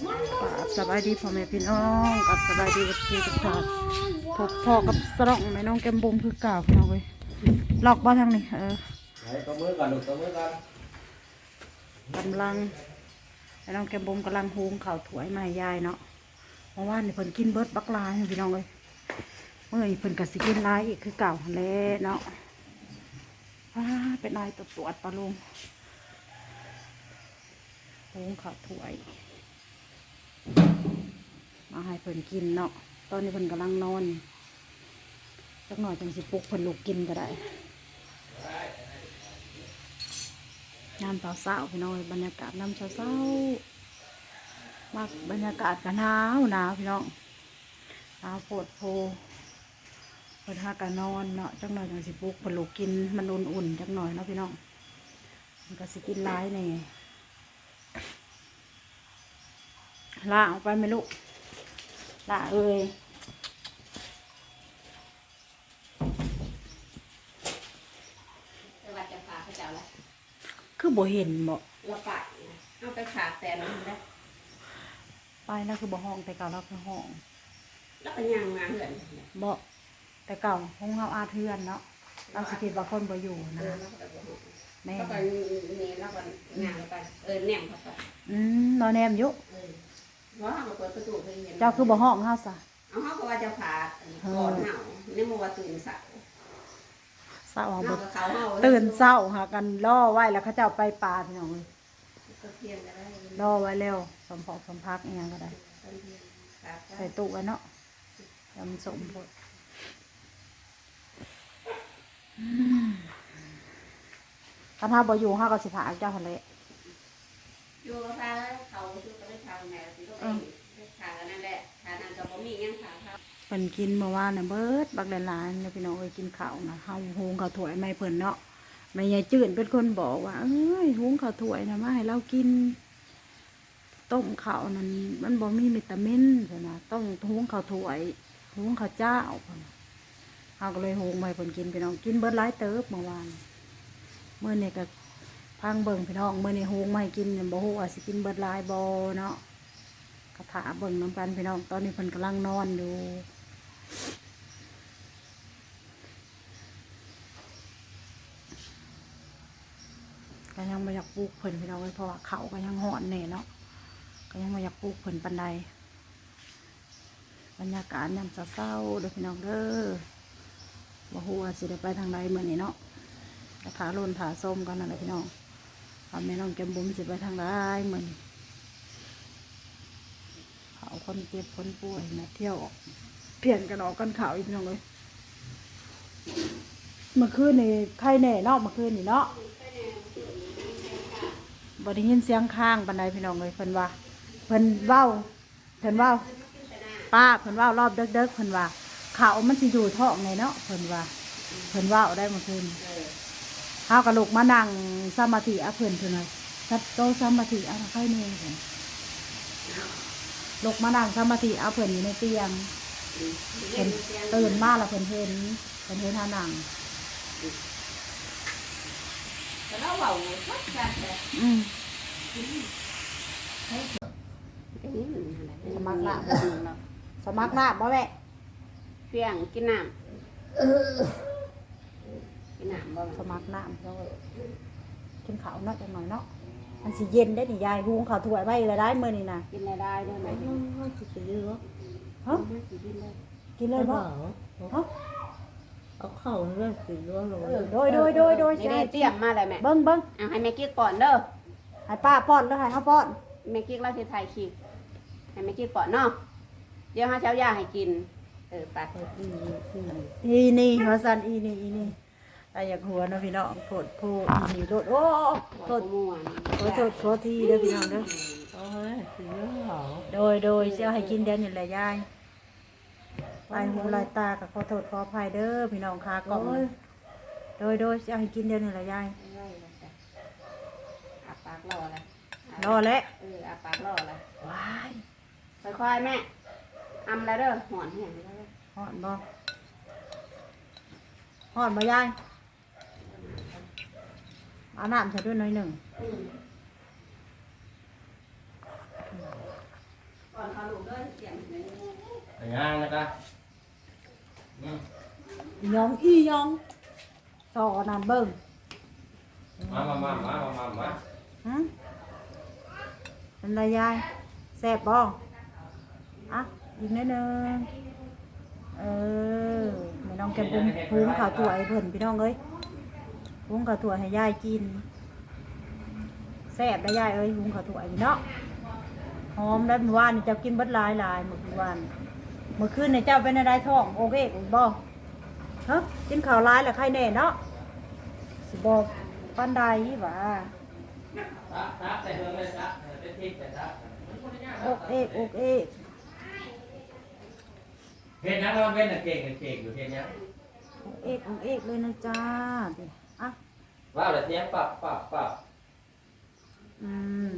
กับสบายดีพ่อแม่พี่น้องกับสบายดีกับพี่ทุกท่านพบพ่อกับสระองแม่น้องแก้มบุมคือเก่าพี่น้องเว้ยลอกบ้าทางนี้เออไหนตัวมือก่อนลูกตัวมือก่อนกำลังแม่น้องแก้มบุมกำลังหุงข้าวถวยมาให้ยายเนาะเมื่อวานนี่เพิ่นกินเบิร์ดบักลายพี่น้องเลยเมื่อนี้เพิ่นก็สิกินหลายอีกคือเก่าหั่นแล้วเนาะว้าเป็นลายตัวตรวจปลาลุงหุงข้าวถวย มาให้เพิ่นกินเนาะ ตอนนี้เพิ่นกำลังนอนจักหน่อยจังสิปลุกเพิ่นลุกกินก็ได้ยามเช้าๆพี่น้องบรรยากาศยามเช้าๆมักบรรยากาศกันหนาวหนาวพี่น้องหนาวโพดโพเพิ่นหากันนอนเนาะจักหน่อยจังสิปลุกเพิ่นลุกกินมันอุ่นๆจักหน่อยเนาะพี่น้องมันก็สิกินหลายแน่ ลาออกไปไหมลูกละเอ้ยแต่ว่าจะพาเขาเจ้าละคือบ่เห็นบ่เราไปนะเอาไปขาแต่นั้นได้ไปนะคือบ่ห้องแต่เก่าเราคือห้องแล้วก็ย่างมาเหือนบ่แต่เก่าห้องเฮาอาเทือนเนาะเราสิคิดว่าคนบ่อยู่เอนะอแล้วก็แบบว่าแม่แล้วก็นี่แล้วก็ย่างไปเออแหนมเข้าไปอืมนอนแนมอยู่เออ ว่าเราเปิดประตูไปเห็นเจ้าคือบ่ห้องเฮาซะเอาเขาก็ว่าจะพาก่อนเหานี่มันว่าตื่นสายเศร้าเอาบ่กับเขาเฮาตื่นเศร้าหากันล่อไว้แล้วเขาเจ้าไปป่าพี่น้องเอ้ยก็เพียงก็ได้ล่อไว้แล้วสมพอกสมพักอีหยังก็ได้ตอนเพียงขาดใส่ตู้ไว้เนาะยำสมพดอืมคันเฮาบ่อยู่เฮาก็สิพาเจ้าหั่นแหละอยู่กับพาเขาอยู่ก็ได้ทางแม่สิลูกเองทางนั่นแหละทางนั้นก็บ่มียังทางเขาเพิ่นกินเมื่อวานน่ะเบิดบักหลายๆนี่ยพี่น้องเอ้ยกินข้าวนะเฮาหุงข้าวถ้วยไม่เพิ่นเนาะแม่ยายจืดเป็นคนบอกว่า เอ้ยหุงข้าวถ้วยนะมาให้เรากิน ต้มข้าวนั้นมันบ่มีวิตามินใช่นะต้องหุงข้าวถ้วยหุงข้าวเจ้าเพิ่นเฮาก็เลยหุงมาให้เพิ่นกินพี่น้องกินเบิดหลายเติบเมื่อวานเมื้อเนี้ก็พังเบิ่งพี่น้องเมื้อเนี้หุงมาให้กินเนี่ยบ่ฮู้ว่าสิกินเบิดหลายบ่เนาะ กระถาเบิ่งน้ำกันพี่น้อง ตอนนี้เพิ่นกำลังนอนอยู่ก็ยังมาอยากปลูกเพิ่นพี่น้องเอ้ยเพราะว่าเขาก็ยังหอนแน่เนาะก็ยังมาอยากปลูกเพิ่นปันใดบรรยากาศยามเศร้าเด้อพี่น้องเด้อบ่ฮู้ว่าสิได้ไปทางใดมื้อนี้เนาะก็ถาโลนถาส้มกันนั่นแหละพี่น้องว่าแม่น้องแก้มบุ๋มสิไปทางใดมื้อนี้ คนเจ็บคนป่วยนะเที่ยวออกเปลี่ยนกันออกกันข่าวอีกน้องเลยเมื่อคืนนี่ใครแน่เนาะเมื่อคืนนี่เนาะบ่ได้ยินเสียงข้างบันไดพี่น้องเลยเพิ่นว่าเพิ่นเว้าเพิ่นเว้าป้าเพิ่นเว้ารอบเด็กๆเพิ่นว่าเขาวมันสิอยู่ท้องไงเนาะเพิ่นว่าเพิ่นเว้าได้เมื่อคืนเฮาวก็ลุกมานั่งสมาธิอะเพิ่นเพิ่นว่าสัตโตสมาธิอะใครแน่เพิ่น ลุกมานั่งสมาธิอะเพิ่นอยู่ในเตียงเพิ่นตื่นมาแล้วเพิ่นเห็นเพิ่นเห็นหานั่งแต่เราเว้าชัดชัดเลยอืมก็นี่มันอะไรสมัครละสมัครลาบบ่แม่เพียงกินน้ำกินน้ำบ่สมัครน้ำเขากินข้าวเนาะจังหน่อยเนาะ มันสิเย็นได้นี่ยายหุงข้าวถ้วยไว้เลยได้มื้อนี้นะกินอะไรได้ด้วยไหมสิเยอะฮะไม่สิกินเลยกินเลยบ่ฮะเอาเข่าเรื่องสีร้อนลงโดยโดยโดยโดยนี่ได้เตรียมมาเลยแม่เบิ่งเบิ่งเอาให้แม่กิ๊กก่อนเด้อให้ป้าป้อนแล้วให้เฮาป้อนแม่กิ๊กเราสิถ่ายคลิปให้แม่กิ๊กก่อนเนาะเดี๋ยวหาเช้ายาให้กินเออไปอีนี่ว่าซั่นอีนี่อีนี่ แต่อยากหัวเนาะพี่น้องโทษผู้อีนี่โทษโอ้โทโทษษม่วนขอโทษขอทีเด้อพี่น้องเด้อเอาเฮ้ยสีเยอะเหรอโดยโดยสิเอาให้กินเดี๋ยวนี้แหละยายลายหูลายตาก็ขอโทษขออภัยเด้อพี่น้องค่ะกล่องโดยโดยสิเอาให้กินเดี๋ยวนี้แหละยายไว้ว่าจ้ะอาปากรอเลยรอแล้วเอออาปากรอเลยว้ายค่อยๆแม่อำแล้วเด้อหอนเหี่ยงแล้วเด้อหอนบ่หอนบ่ยาย เอาน้ำเส่ด้วยหน่อยหนึ่งก่อนพาลูกด้วยเสียงหนึ่งงนะคะอยองอียองต่อน้ำเบิ่งมามามามามามามาหืมเป็นไรยายแซ่บบ่อะอีกนิดนึงเออแม่น้องแกบุ้มบุ้มขาวตัวไอ้เพิ่นพี่น้องเอ้ย พุงข้าวถั่วให้ยายกินแซ่บได้ยายเอ้ยพุงข้าวถั่วนี่เนาะหอมได้เมื่อวานนี่เจ้ากินเบิดหลายหลายเมื่อวานเมื่อคืนนี่เจ้าเป็นอะไรท้องโอเคบ่ฮะกินข้าวหลายแล้วใครแน่เนาะสิบ่ปานใดหว่าตักตักใส่เพิ่มเลยตักเป็นพริกแต่ตักอกเอกอกเอกเห็นยังเราเว้นแต่เก่งเก่งอยู่เห็นยังอกเอกอกเอกเลยนะจ้าเดี๋ย วอะว้าวแต่เนี้ยปับปับปับอืม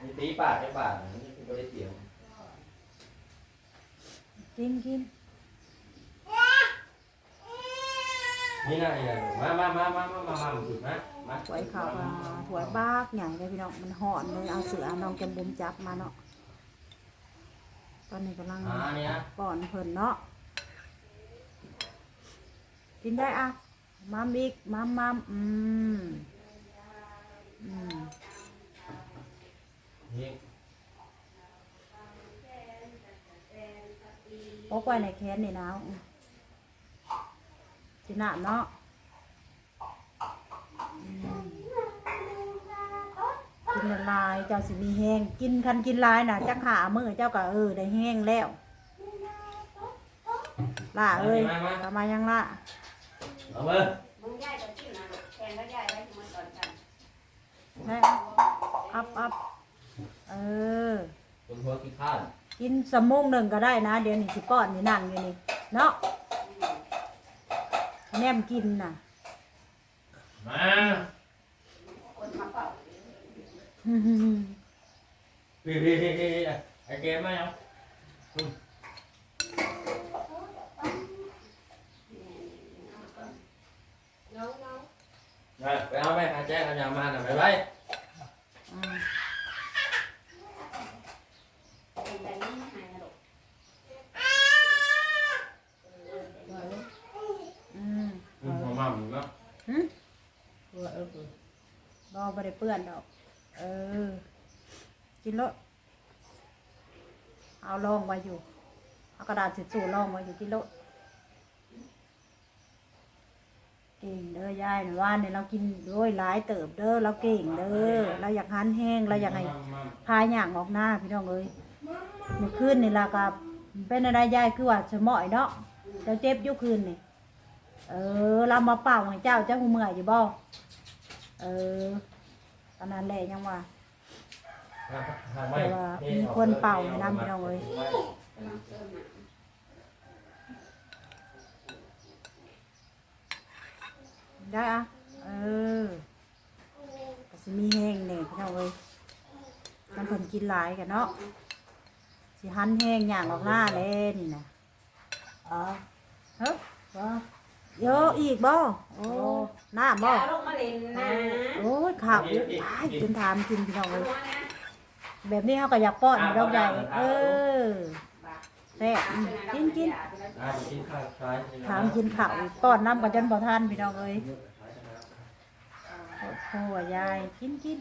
มีตีปากในปากนี่คือไม่ได้เสียงกินกินนี่นะนี่นะมามามามามามามามามามาถวยขาวมาถวยบากใหญ่เลยพี่น้องมันห่อนเลยเอาเสือน้องแกมบุมจับมาเนาะตอนนี้กำลังอ่าเนี่ย ป้อนเพิ่นเนาะกินได้อะ มัมอีกมัมมัมอืมอืมนี่ปกไว้ในแขนนี่นะอืมกินหนาเนาะอืมกินละลายเจ้าสิมีแห้งกินคันกินลายน่ะจักหามือเจ้าก็เออได้แห้งแล้วล่าเอ้ยทำไมายังล่ะ เอามือมึงย้ายไปที่นั่นแทนแล้วย้ายไปที่มันก่อนกันได้อัพอัพเออคนหัวขี้ข้านกินสมงหนึ่งก็ได้นะ เดี๋ยวนี้สิป้อนนี่นั่งอยู่นี่ เนาะแนมกินน่ะ มาคนมาเป่าพี่พี่พี่พี่ไอเกมมายัง น้องน้อง ไปเอาไปหาแจ้งกัน ยามาหน่อยไปไปอืมเป็นแบบนี้หายหรอกอืมอืมหัวมั่มเนาะหึเออเออบ่บ่ได้เปื้อนดอก เออ กินแล้วเอาลองไว้อยู่ เอากระดาษสิสูลองไว้อยู่กินแล้ว เก่งเด้อยายนะว่าเนี่ยเรากินด้วยหลายเติบเด้อเราเก่งเด้อเราอยากหันแห้งเราอยากให้พายอย่างออกหน้าพี่น้องเอ้ยเมื่อคืนนี่ล่ะกับเป็นอะไรยายคือว่าสมอยเนาะเจ้าเจ็บอยุคืนนี่เออเรามาเป่าให้เจ้าเจ้าหูเมื่อยอยู่บ่เออตอนนั้นแหละยังว่ามีคนเป่าในน้ำพี่น้องเอ้ย กำลังเติมหนัง ได้อะเออก็สิมีแห้งเนี่ยพี่น้องเอ้ยมันเพิ่นกินหลายกันเนาะสิหันแห้งอย่างออกหน้าเลยนี่นะเออเฮ้ยว่าเยอะอีกบ่โอ้หน้าบ่เอาลงมาเล่นนะโอ้ยข่าวอ้ายจนถามกินพี่น้องเลยหัวนะแบบนี้เขาก็อยากป้อนให้เราใหญ่เออบ้า แซ่บอืมกินกินอ่ากินข้าวคล้ายถามกินข้าวอีกป้อนน้ำกันจนบ่ทันพี่น้องเอ้ยโอ้โหยายกินกิน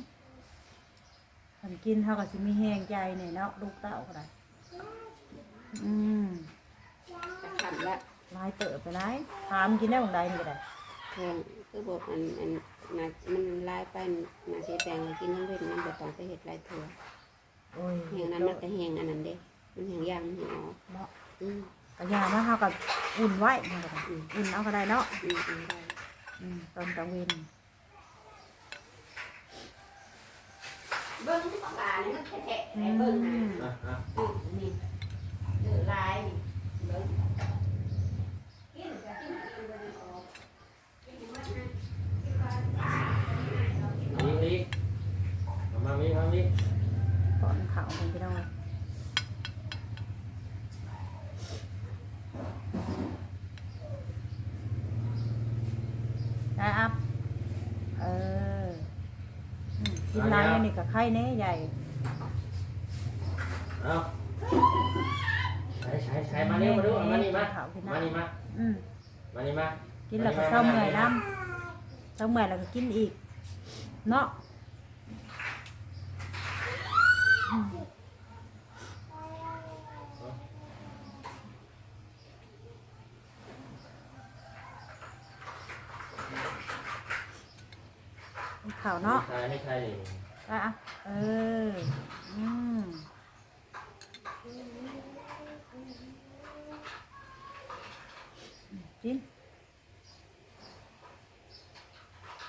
คันกินเขาก็สิมีแห้งใจเนี่ยเนาะลูกเต้าก็ได้อืมจะขันละลายเติบไปไรถามกินได้บางใดนี่ก็ได้ แพงคือบอกมันมันน่ะมันลายไปน่ะเสียแปลงเลยกินน้ำเว้นน้ำบ่ต้องไปเห็ดลายถั่วโอ้ยแหงนั้นมันก็แหงอันนั้นเด้ มันแหงยางมันแหงออกเนาะอืมกระยามาเขากับอุ่นไว้มันก็ได้อุ่นเอาก็ได้เนาะอืมอืมได้อืมตอนกลางเวนเบิ้งที่ของหลานนี่มันแทะๆไอ้เบิ้งหาอะอะอืมนี่เดือลายนี่เบิ้งกินก็กินกินเบิ้งออกกินมันนะกินมันนี่นี่เอามามีมามีก่อนเขาคนพี่น้องได้อัพเอออืมกินไรนี่ กับไข่เน่ใหญ่เอาใช้ใช้ใช้มาเร็วมาดูมานี่มามานี่มาอืมมานี่มากินแล้วก็เศร้าเมื่อยน้ำเศร้าเมื่อยแล้วก็กินอีก เนาะอืมข่าวเนาะใช่ไม่ใช่ อะเออ อืมกิน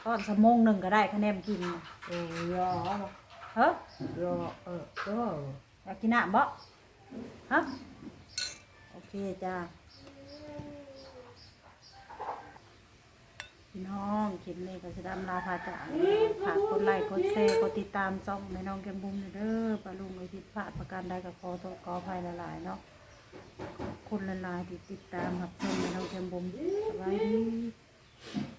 ทอดสมงหนึ่งก็ได้คะแนนกินเออยอเฮ้ยยอเออก็อยากกินน้ำบ่ฮะโอเคจ้า พี่น้องคลิปนี้ก็จะดำลาพาจากฝากกดไลค์กดแชร์กดติดตามช่องแม่น้องแกมบุ้มเด้อปลาลุงไอผิดพลาดประการใดกับขอโทษขออภัยหลายๆเนาะคุณหลายๆที่ติดตามรับชมในน้องแกมบุ้มสวัสดี